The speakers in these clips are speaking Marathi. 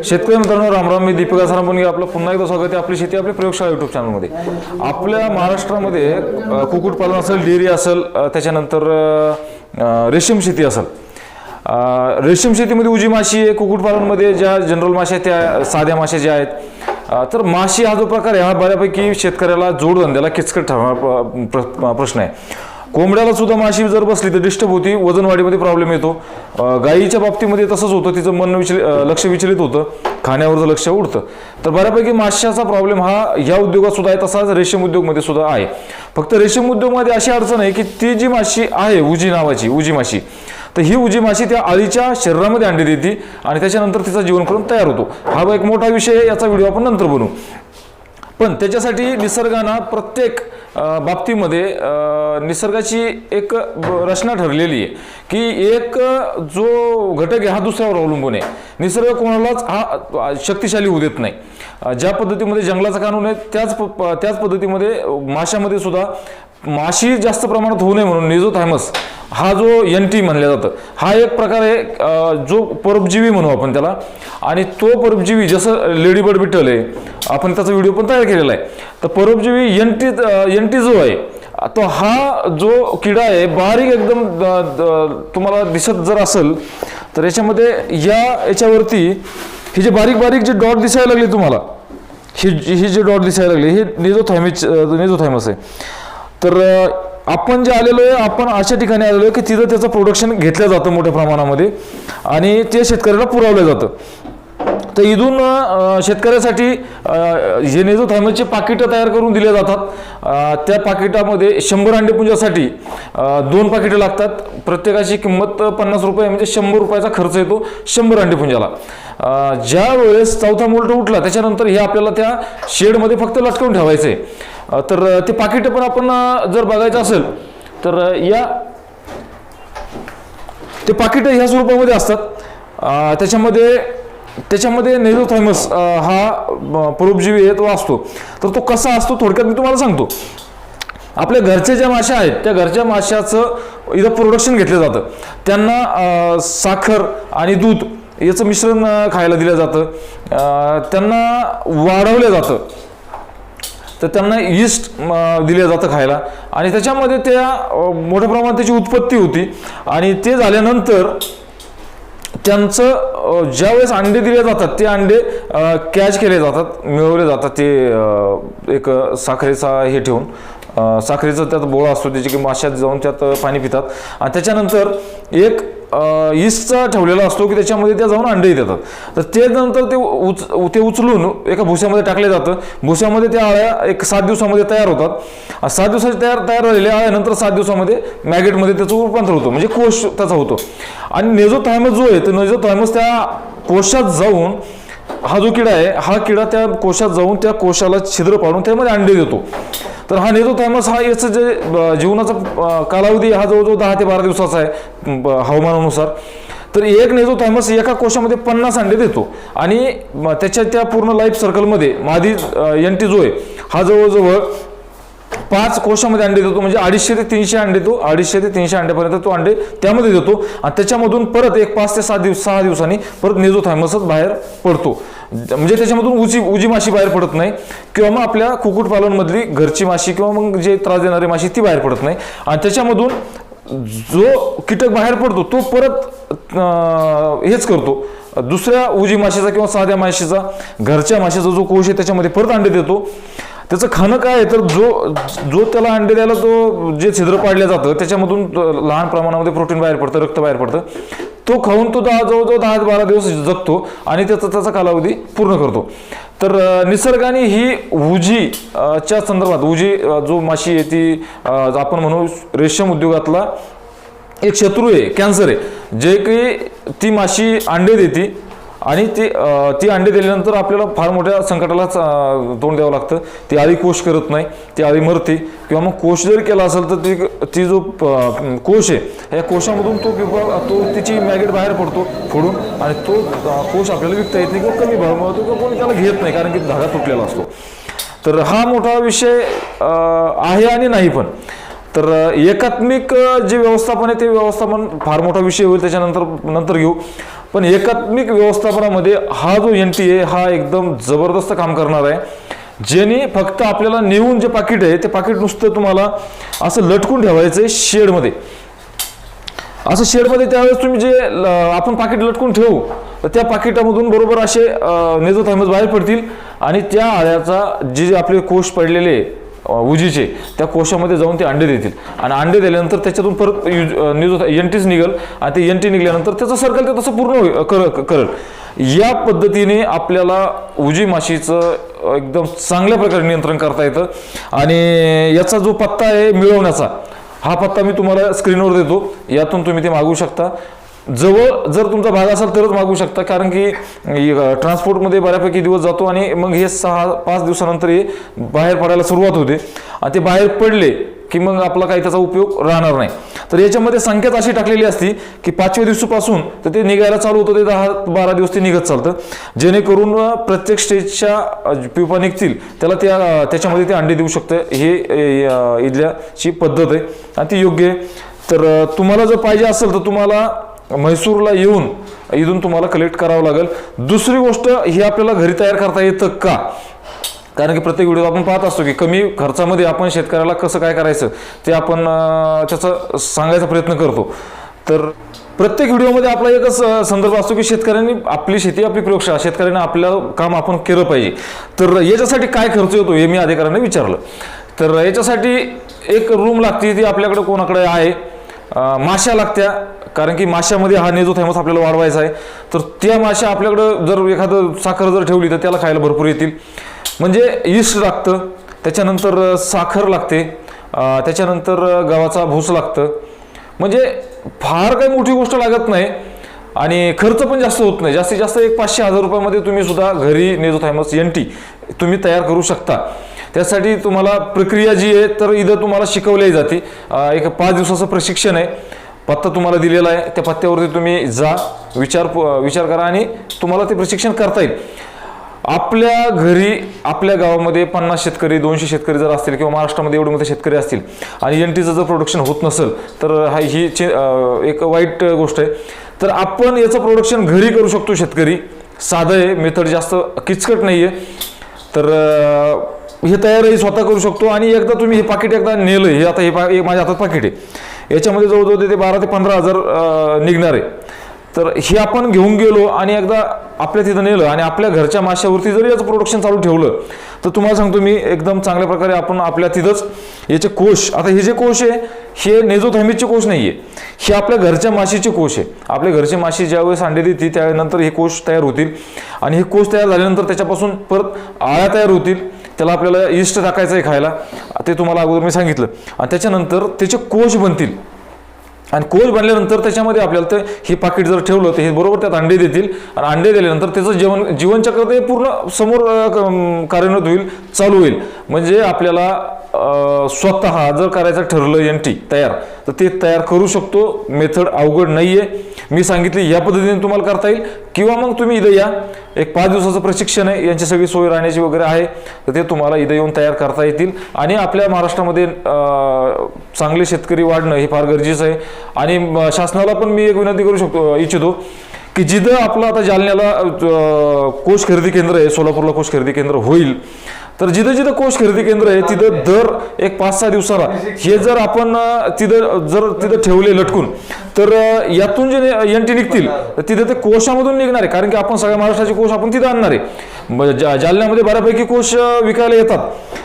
शेतकरी मित्रांनो रामराम मी दीपिका सरांपण आपलं पुन्हा एकदा स्वागत आहे आपली शेती आपली प्रयोगशाळा युट्यूब चॅनलमध्ये आपल्या महाराष्ट्रामध्ये कुक्कुटपालन असेल डेअरी असेल त्याच्यानंतर रेशीम शेती असेल. रेशीम शेतीमध्ये उजी माशी आहे कुक्कुटपालनमध्ये ज्या जनरल माश्या आहेत त्या साध्या माश्या ज्या आहेत. तर माशी हा जो प्रकार आहे हा बऱ्यापैकी शेतकऱ्याला जोडधंद्याला किचकट ठरणार प्र- प्रश्न आहे. कोंबड्याला सुद्धा माशी जर बसली तर डिस्टर्ब होती वजन वाढीमध्ये प्रॉब्लेम येतो गायीच्या बाबतीमध्ये तसंच होतं तिचं मन विचलित लक्ष विचलित होतं खाण्यावरचं लक्ष उडतं. तर बऱ्यापैकी माश्याचा प्रॉब्लेम हा या उद्योगात सुद्धा आहे तसाच रेशीम उद्योगमध्ये सुद्धा आहे. फक्त रेशीम उद्योगमध्ये अशी अडचण आहे की ती जी माशी आहे उजी नावाची उजी माशी तर ही उजी माशी त्या अळीच्या शरीरामध्ये अंडी देते आणि त्याच्यानंतर तिचा जीवनक्रम तयार होतो. हा एक मोठा विषय आहे याचा व्हिडिओ आपण नंतर बनवू. पण त्याच्यासाठी निसर्गानं प्रत्येक बाबतीमध्ये निसर्गाची एक रचना ठरलेली आहे की एक जो घटक आहे हा दुसऱ्यावर अवलंबून आहे. निसर्ग कोणालाच हा शक्तिशाली होऊ देत नाही. ज्या पद्धतीमध्ये जंगलाचा कानून आहे त्याच प- त्याच पद्धतीमध्ये माशामध्ये सुद्धा माशी जास्त प्रमाणात होऊ नये म्हणून निझोथायमस हा जो एन टी म्हणलं जातं हा एक प्रकार आहे जो परोपजीवी म्हणू आपण त्याला आणि तो परोपजीवी जसं लेडीबर्ड बिटल आहे आपण त्याचा व्हिडिओ पण तयार केलेला आहे. तर परोपजीवी एन टी एन टी जो आहे तो हा जो किडा आहे बारीक एकदम द- तुम्हाला दिसत जर असेल तर याच्यामध्ये या याच्यावरती हे जे बारीक बारीक जे डॉट दिसायला लागले तुम्हाला ही ही जे डॉट दिसायला लागले हे निझोथायमिच निझोथायमस आहे. तर आपण जे आलेलो आहे आपण अशा ठिकाणी आलेलो आहे की तिथं त्याचं प्रोडक्शन घेतलं जातं मोठ्या प्रमाणामध्ये आणि ते शेतकऱ्याला पुरवलं जातं. तर इथून शेतकऱ्यासाठी जेनेझो जे नेझोथायमसचे पाकिटं तयार करून दिले जातात. त्या पाकिटामध्ये शंभर अंडेपुंजासाठी दोन पाकिटं लागतात. प्रत्येकाची किंमत पन्नास रुपये म्हणजे शंभर रुपयाचा खर्च येतो शंभर अंडेपुंजाला ज्या वेळेस चौथा मोल्ट उठला त्याच्यानंतर हे आपल्याला त्या शेडमध्ये फक्त लटकवून ठेवायचं. आहे तर ते पाकिटं पण आपण जर बघायचं असेल तर या ते पाकिटं ह्या स्वरूपामध्ये असतात. त्याच्यामध्ये त्याच्यामध्ये नेझोथायमस थॉमस हा परोपजीवी आहे तो असतो तर तो कसा असतो थोडक्यात मी तुम्हाला सांगतो. आपल्या घरच्या ज्या माश्या आहेत त्या घरच्या माश्याचं इथं प्रोडक्शन घेतलं जातं. त्यांना साखर आणि दूध याचं मिश्रण खायला दिलं जातं. त्यांना वाढवलं जातं. तर त्यांना ईस्ट दिलं जातं खायला. आणि त्याच्यामध्ये त्या मोठ्या प्रमाणात त्याची उत्पत्ती होती. आणि ते झाल्यानंतर त्यांचं ज्यावेळेस अंडे दिले जातात ते अंडे कॅच केले जातात मिळवले जातात ते एक साखरेचा हे ठेवून. साखरेचा त्यात बोळा असतो त्याची की माश्यात जाऊन त्यात पाणी पितात. आणि त्याच्यानंतर एक ईस्टचा ठेवलेला असतो की त्याच्यामध्ये त्या जाऊन अंडे देतात. तर ते नंतर ते उच ते उचलून एका भुस्यामध्ये टाकले जातं. भुस्यामध्ये त्या अळ्या एक सात दिवसामध्ये तयार होतात. सात दिवसाचे तयार तयार झालेल्या आळ्यानंतर सात दिवसामध्ये मॅगेटमध्ये त्याचं रूपांतर होतं. म्हणजे कोश त्याचा होतो. आणि नेझोथायमस जो आहे तर नेझोथायमस त्या कोशात जाऊन हा जो किडा आहे हा किडा त्या कोशात जाऊन त्या कोशाला छिद्र पाडून त्यामध्ये अंडे देतो. तर हा नेझोथायमस हा याचं जे जीवनाचा कालावधी हा जवळजवळ दहा ते बारा दिवसाचा आहे हवामानानुसार. तर एक नेझोथायमस एका कोशामध्ये पन्नास अंडे देतो. आणि त्याच्या त्या पूर्ण लाईफ सर्कलमध्ये मादी एन टी जो आहे हा जवळजवळ पाच कोशामध्ये अंडे देतो. म्हणजे अडीचशे ते तीनशे अंडे देतो अडीचशे ते तीनशे अंड्यापर्यंत तो अंडे त्यामध्ये देतो. आणि त्याच्यामधून परत एक पाच ते सात दिवस सहा दिवसांनी परत नेझोथायमसच बाहेर पडतो. म्हणजे त्याच्यामधून उजी उजी माशी बाहेर पडत नाही किंवा मग आपल्या कुक्कुटपालनमधली घरची माशी किंवा मग जे त्रास देणारी माशी ती बाहेर पडत नाही. आणि त्याच्यामधून जो कीटक बाहेर पडतो तो परत हेच करतो. दुसऱ्या उजी माशीचा किंवा साध्या माशीचा घरच्या माशीचा जो कोश आहे त्याच्यामध्ये परत अंडे देतो. त्याचं खाणं काय आहे तर जो जो त्याला अंडे द्यायला तो जे छिद्र पाडलं जातं त्याच्यामधून लहान प्रमाणामध्ये प्रोटीन बाहेर पडतं रक्त बाहेर पडतं. तो खाऊन तो दहा जवळजवळ दहा ते बारा दिवस जगतो आणि त्याचा त्याचा कालावधी पूर्ण करतो. तर निसर्गाने ही उजी च्या संदर्भात उजी जो माशी आहे ती आपण म्हणू रेशम उद्योगातला एक शत्रू आहे कॅन्सर आहे. जे की ती माशी अंडे देते आणि ती ती अंडी दिल्यानंतर आपल्याला फार मोठ्या संकटाला तोंड द्यावं लागतं. ती आळी कोश करत नाही ती आळी मरते. किंवा मग कोश जर केला असेल तर ती ती जो प- कोश आहे या कोशामधून तो किंवा तो तिची मॅगेट बाहेर पडतो फोडून आणि तो कोश आपल्याला विकता येत नाही किंवा कमी भाव मिळतो किंवा कोणी त्याला घेत नाही कारण की धागा तुटलेला असतो. तर हा मोठा विषय आहे आणि नाही पण. तर एकात्मिक जे व्यवस्थापन आहे ते व्यवस्थापन फार मोठा विषय होईल त्याच्यानंतर नंतर घेऊ. पण एकात्मिक व्यवस्थापनामध्ये हा जो एन टी ए हा एकदम जबरदस्त काम करणार आहे. ज्याने फक्त आपल्याला नेऊन जे पाकिट आहे ते पाकिट नुसतं तुम्हाला असं लटकून ठेवायचं आहे शेडमध्ये. असं शेडमध्ये त्यावेळेस तुम्ही जे ल- आपण पाकिट लटकून ठेवू तर त्या पाकिटामधून बरोबर असे नेजो थांबत बाहेर पडतील आणि त्या आळ्याचा जे जे आपले कोष पडलेले आहे उजीचे त्या कोशामध्ये जाऊन ते अंडे देतील. आणि अंडे दिल्यानंतर त्याच्यातून परत निजो एनटीच निघल आणि ते एनटी निघाल्यानंतर त्याचं सर्कल ते तसं पूर्ण होईल कर करल. या पद्धतीने आपल्याला उजी माशीचं एकदम चांगल्या प्रकारे नियंत्रण करता येतं. आणि याचा जो पत्ता आहे मिळवण्याचा हा पत्ता मी तुम्हाला स्क्रीनवर देतो. यातून तुम्ही ते मागवू शकता. जवळ जर तुमचा भाग असेल तरच मागवू शकता कारण की ट्रान्सपोर्टमध्ये बऱ्यापैकी दिवस जातो आणि मग हे सहा पाच दिवसानंतर हे बाहेर पडायला सुरुवात होते. आणि ते बाहेर पडले की मग आपला काही त्याचा उपयोग राहणार नाही. तर याच्यामध्ये संख्याच अशी टाकलेली असती की पाचव्या दिवसापासून तर ते निघायला चालू होतं ते दहा बारा दिवस ते निघत चालतं. जेणेकरून प्रत्येक स्टेजच्या पिपा निघतील त्याला त्या त्याच्यामध्ये ते अंडे देऊ शकतं. हे इथल्याची पद्धत आहे. आणि ती योग्य आहे. तर तुम्हाला जर पाहिजे असेल तर तुम्हाला म्हैसूरला येऊन इथून तुम्हाला कलेक्ट करावं लागेल. दुसरी गोष्ट ही आपल्याला घरी तयार करता येतं का? कारण की प्रत्येक व्हिडिओ आपण पाहत असतो की कमी खर्चामध्ये आपण शेतकऱ्याला कसं काय करायचं ते आपण अं, त्याचं सांगायचा प्रयत्न करतो. तर प्रत्येक व्हिडिओमध्ये आपला एकच संदर्भ असतो की शेतकऱ्यांनी आपली शेती आपली प्रयोगशाळा शेतकऱ्यांनी आपलं काम आपण केलं पाहिजे. तर याच्यासाठी काय खर्च येतो हे मी अधिकाऱ्यांना विचारलं. तर याच्यासाठी एक रूम लागते ती आपल्याकडे कोणाकडे आहे? माश्या लागत्या. कारण की माश्यामध्ये हा नेजो आपल्याला वाढवायचा आहे. तर त्या माश्या आपल्याकडं जर एखादं साखर जर ठेवली तर त्याला खायला भरपूर येतील. म्हणजे इस्ट लागतं. त्याच्यानंतर साखर लागते. त्याच्यानंतर गव्हाचा भूस लागतं. म्हणजे फार काही मोठी गोष्ट लागत नाही. आणि खर्च पण जास्त होत नाही. जास्तीत जास्त एक पाचशे हजार रुपयामध्ये तुम्ही सुद्धा घरी नेझोथायमस एन टी तुम्ही तयार करू शकता. त्यासाठी तुम्हाला प्रक्रिया जी आहे तर इथं तुम्हाला शिकवली जाते. एक पाच दिवसाचं प्रशिक्षण आहे. पत्ता तुम्हाला दिलेला आहे. त्या पत्त्यावरती तुम्ही जा विचार विचार करा आणि तुम्हाला ते प्रशिक्षण करता येईल. आपल्या घरी आपल्या गावामध्ये पन्नास शेतकरी दोनशे शेतकरी जर असतील किंवा महाराष्ट्रामध्ये एवढे मोठे शेतकरी असतील आणि एन टीचं जर प्रोडक्शन होत नसेल तर हा ही चे- एक वाईट गोष्ट आहे. तर आपण याचं प्रोडक्शन घरी करू शकतो शेतकरी. साधं आहे मेथड जास्त किचकट नाही आहे तर हे तयारही स्वतः करू शकतो आणि एकदा तुम्ही हे पाकिट एकदा नेलं हे आता हे पा हे माझ्या हातात पाकिट आहे. याच्यामध्ये जवळजवळ ते बारा ते पंधरा हजार निघणार आहे. तर हे आपण घेऊन गेलो आणि एकदा आपल्या तिथं नेलं आणि आपल्या घरच्या माशावरती जरी याचं प्रोडक्शन चालू ठेवलं तर तुम्हाला सांगतो मी एकदम चांगल्या प्रकारे आपण आपल्या तिथंच याचे कोश आता हे जे कोश आहे हे नेझोथॅमिकचे कोश नाही आहे हे आपल्या घरच्या माशीचे कोश आहे. आपल्या घरचे माशी ज्यावेळेस अंडे देते त्यानंतर हे कोश तयार होतील. आणि हे कोश तयार झाल्यानंतर त्याच्यापासून परत आळ्या तयार होतील. त्याला आपल्याला इष्ट टाकायचं आहे खायला. ते तुम्हाला अगोदर मी सांगितलं. आणि त्याच्यानंतर त्याचे कोश बनतील. आणि कोच बनल्यानंतर त्याच्यामध्ये आपल्याला ते हे पाकिट जर ठेवलं तर हे बरोबर त्यात अंडे देतील. आणि अंडे दिल्यानंतर त्याचं जेवण जीवनचक्र ते पूर्ण समोर कार्यान्वित होईल चालू होईल. म्हणजे आपल्याला स्वतः जर करायचं ठरलं एन टी तयार तर ते तयार करू शकतो. मेथड अवघड नाही आहे मी सांगितली या पद्धतीने तुम्हाला करता येईल. किंवा मग तुम्ही इथं या. एक पाच दिवसाचं प्रशिक्षण आहे. यांची सगळी सोय राहण्याची वगैरे आहे. तर ते तुम्हाला इथं येऊन तयार करता येतील. आणि आपल्या महाराष्ट्रामध्ये चांगले शेतकरी वाढणं हे फार गरजेचं आहे. आणि शासनाला पण मी एक विनंती करू शकतो इच्छितो की जिथं आपलं आता जालन्याला कोष खरेदी केंद्र आहे सोलापूरला कोष खरेदी केंद्र होईल. तर जिथं जिथं कोष खरेदी केंद्र आहे तिथं दर एक पाच सहा दिवसाला हे जर आपण तिथं जर तिथं ठेवले लटकून तर यातून जे एन टी निघतील तर तिथं ते कोशामधून निघणार आहे. कारण की आपण सगळ्या महाराष्ट्राचे कोश आपण तिथं आणणार आहे. जालन्यामध्ये बऱ्यापैकी कोश विकायला येतात.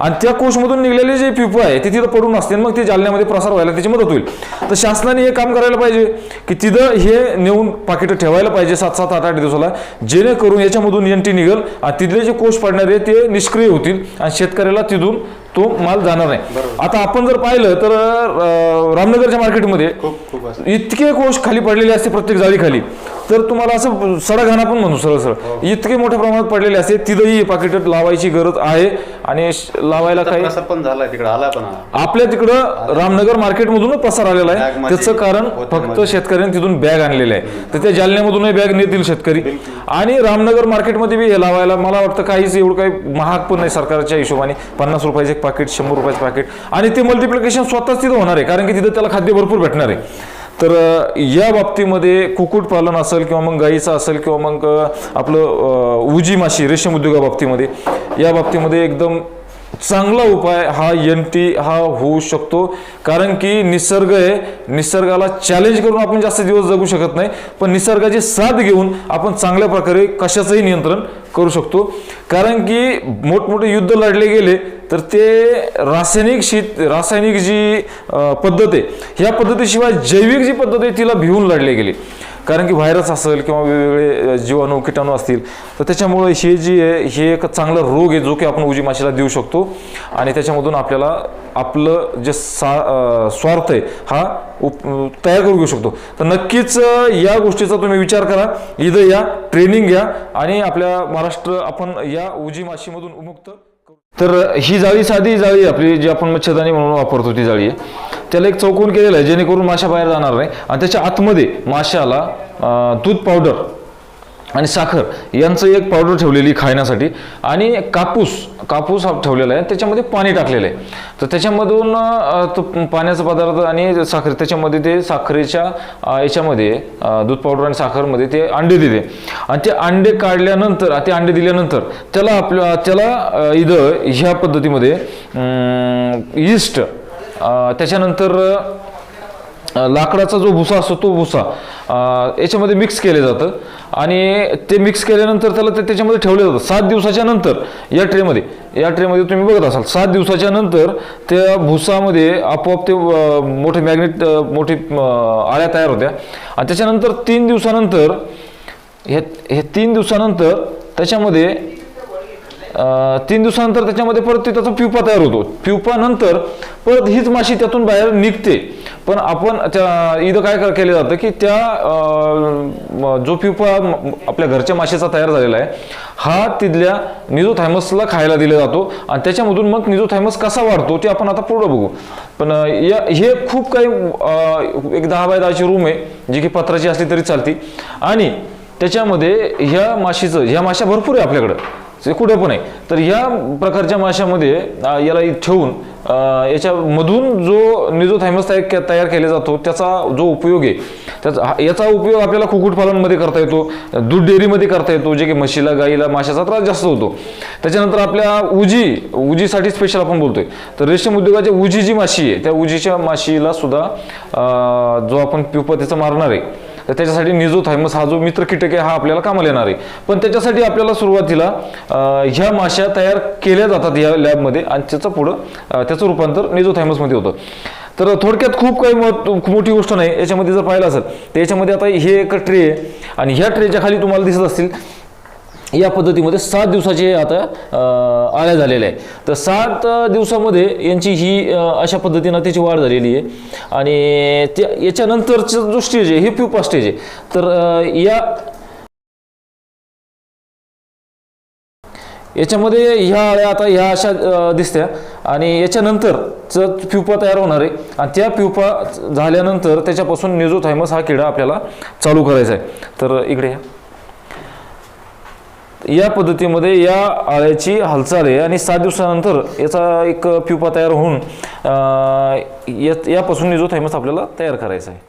आणि त्या कोषमधून निघलेले जे पिपं आहे ते तिथं पडून असते मग ते जालन्यामध्ये प्रसार व्हायला त्याची मदत होईल. तर शासनाने हे काम करायला पाहिजे की तिथं हे नेऊन पाकिटं ठेवायला पाहिजे सात सात आठ आठ दिवसाला जेणेकरून याच्यामधून एन टी निघल आणि तिथले जे कोष पडणारे ते निष्क्रिय होतील. आणि शेतकऱ्याला तिथून तो माल जाणार नाही. आता आपण जर पाहिलं तर रामनगरच्या मार्केटमध्ये इतके कोश खाली पडलेले असते प्रत्येक जाळी खाली तर तुम्हाला असं सडघाणा पण म्हणू सरळ सरळ. इतके मोठ्या प्रमाणात पडलेले असते तिथंही पाकिट लावायची गरज आहे. आणि लावायला काही प्रसार पण झालाय तिकडे आला पण हा. आपल्या तिकडं रामनगर मार्केटमधूनच प्रसार आलेला आहे. त्याचं कारण फक्त. शेतकऱ्यांनी तिथून बॅग आणलेले आहे. तर त्या जालन्यामधूनही बॅग नेतील शेतकरी. आणि रामनगर मार्केटमध्ये बी हे लावायला मला वाटतं काहीच एवढं काही महाग पण नाही सरकारच्या हिशोबाने. पन्नास रुपयाचे एक पाकिट शंभर रुपयाचं पाकिट आणि ते मल्टिप्लिकेशन स्वतःच तिथं होणार आहे. कारण की तिथं त्याला खाद्य भरपूर भेटणार आहे. तर या बाबतीमध्ये कुक्कुटपालन असेल किंवा मग गाईचं असेल किंवा मग आपलं उजी माशी रेशीम उद्योगाबाबतीमध्ये या बाबतीमध्ये एकदम चांगला उपाय हा एन टी हा होऊ शकतो. कारण की निसर्ग आहे निसर्गाला चॅलेंज करून आपण जास्त दिवस जगू शकत नाही पण निसर्गाची साथ घेऊन आपण चांगल्या प्रकारे कशाचंही नियंत्रण करू शकतो. कारण की मोठमोठे युद्ध लढले गेले तर ते रासायनिक शेत रासायनिक जी पद्धत आहे ह्या पद्धतीशिवाय जैविक जी पद्धत आहे तिला भिवून लढले गेले. कारण की व्हायरस असेल किंवा वेगवेगळे जीवाणू किटाणू असतील तर त्याच्यामुळे हे जी आहे हे एक चांगला रोग आहे जो की आपण उजी माशीला देऊ शकतो. आणि त्याच्यामधून आपल्याला आपलं जे सा स्वार्थ आहे हा उप तयार करून घेऊ शकतो. तर नक्कीच या गोष्टीचा तुम्ही विचार करा. इथं या ट्रेनिंग घ्या. आणि आपल्या महाराष्ट्र आपण या उजी माशीमधून उमुक्त तर ही जाळी साधी जाळी आपली जी आपण मच्छरदाणी म्हणून वापरतो ती जाळी आहे. त्याला एक चौकोन केलेला आहे जेणेकरून माशा बाहेर जाणार नाही. आणि त्याच्या आतमध्ये माशाला दूध पावडर आणि साखर यांचं एक पावडर ठेवलेली खाण्यासाठी. आणि कापूस कापूस हा ठेवलेला आहे. त्याच्यामध्ये पाणी टाकलेलं आहे. तर त्याच्यामधून तो पाण्याचा पदार्थ आणि साखर त्याच्यामध्ये ते साखरेच्या याच्यामध्ये दूध पावडर आणि साखरमध्ये ते अंडे दिले. आणि ते अंडे काढल्यानंतर ते अंडे दिल्यानंतर त्याला आपल्या त्याला इथं ह्या पद्धतीमध्ये इस्ट त्याच्यानंतर लाकडाचा जो भुसा असतो तो भुसा याच्यामध्ये मिक्स केले जातं. आणि ते मिक्स केल्यानंतर त्याला ते त्याच्यामध्ये ठेवलं जातं. सात दिवसाच्या नंतर या ट्रेमध्ये या ट्रेमध्ये तुम्ही बघत असाल सात दिवसाच्या नंतर त्या भुसामध्ये आपोआप ते मोठे मॅग्नेट मोठे मोठी आळ्या तयार होत्या. आणि त्याच्यानंतर तीन दिवसानंतर हे हे तीन दिवसानंतर त्याच्यामध्ये तीन दिवसानंतर त्याच्यामध्ये परत ते त्याचा प्युपा तयार होतो. प्युपा नंतर परत हीच माशी त्यातून बाहेर निघते. पण आपण त्या इथं काय केलं जातं की त्या जो प्युपा आपल्या घरच्या माशीचा तयार झालेला आहे हा तिथल्या निझोथायमसला खायला दिला जातो आणि त्याच्यामधून मग निझोथायमस कसा वाढतो ते आपण आता पुढं बघू. पण या हे खूप काही एक दहा बाय दहाची रूम आहे जी की पत्राची असली तरी चालती. आणि त्याच्यामध्ये ह्या माशीचं ह्या माशा भरपूर आहे आपल्याकडं. ते कुठे पण आहे. तर ह्या प्रकारच्या माशामध्ये याला ठेवून याच्यामधून जो निझोथायमस तयार तयार केला जातो त्याचा जो उपयोग आहे त्याचा याचा उपयोग आपल्याला कुक्कुटपालनमध्ये करता येतो दूध डेअरीमध्ये करता येतो जे की म्हशीला गाईला माशाचा त्रास जास्त होतो. त्याच्यानंतर आपल्या उजी उजीसाठी स्पेशल आपण बोलतोय. तर रेशीम उद्योगाची उजी जी माशी आहे त्या उजीच्या माशीला सुद्धा जो आपण प्युपा त्याचा मारणार आहे. तर त्याच्यासाठी निझोथायमस हा जो मित्र कीटक आहे हा आपल्याला कामाला येणार आहे. पण त्याच्यासाठी आपल्याला सुरुवातीला ह्या माश्या तयार केल्या जातात या लॅबमध्ये आणि त्याचं पुढं त्याचं रूपांतर निझोथायमसमध्ये होतं. तर थोडक्यात खूप काही महत्- मोठी गोष्ट नाही. याच्यामध्ये जर पाहिलं असेल तर याच्यामध्ये आता हे एक ट्रे आहे. आणि ह्या ट्रेच्या खाली तुम्हाला दिसत असतील या पद्धतीमध्ये सात दिवसाचे आता आळ्या झालेल्या आहे. तर सात दिवसामध्ये यांची ही अशा पद्धतीनं त्याची वाढ झालेली आहे. आणि त्या याच्यानंतरचा जो स्टेज आहे हे प्युपा स्टेज आहे. तर या याच्यामध्ये ह्या आळ्या आता ह्या अशा दिसत्या. आणि याच्यानंतरचं प्युपा तयार होणार आहे. आणि त्या प्युपा झाल्यानंतर त्याच्यापासून निझोथायमस हा किडा आपल्याला चालू करायचा आहे. तर इकडे या पद्धतीमध्ये या आळ्याची हालचाल आहे आणि सात दिवसानंतर याचा एक प्युपा तयार होऊन यापासून या- यापासून आपल्याला तयार करायचा आहे.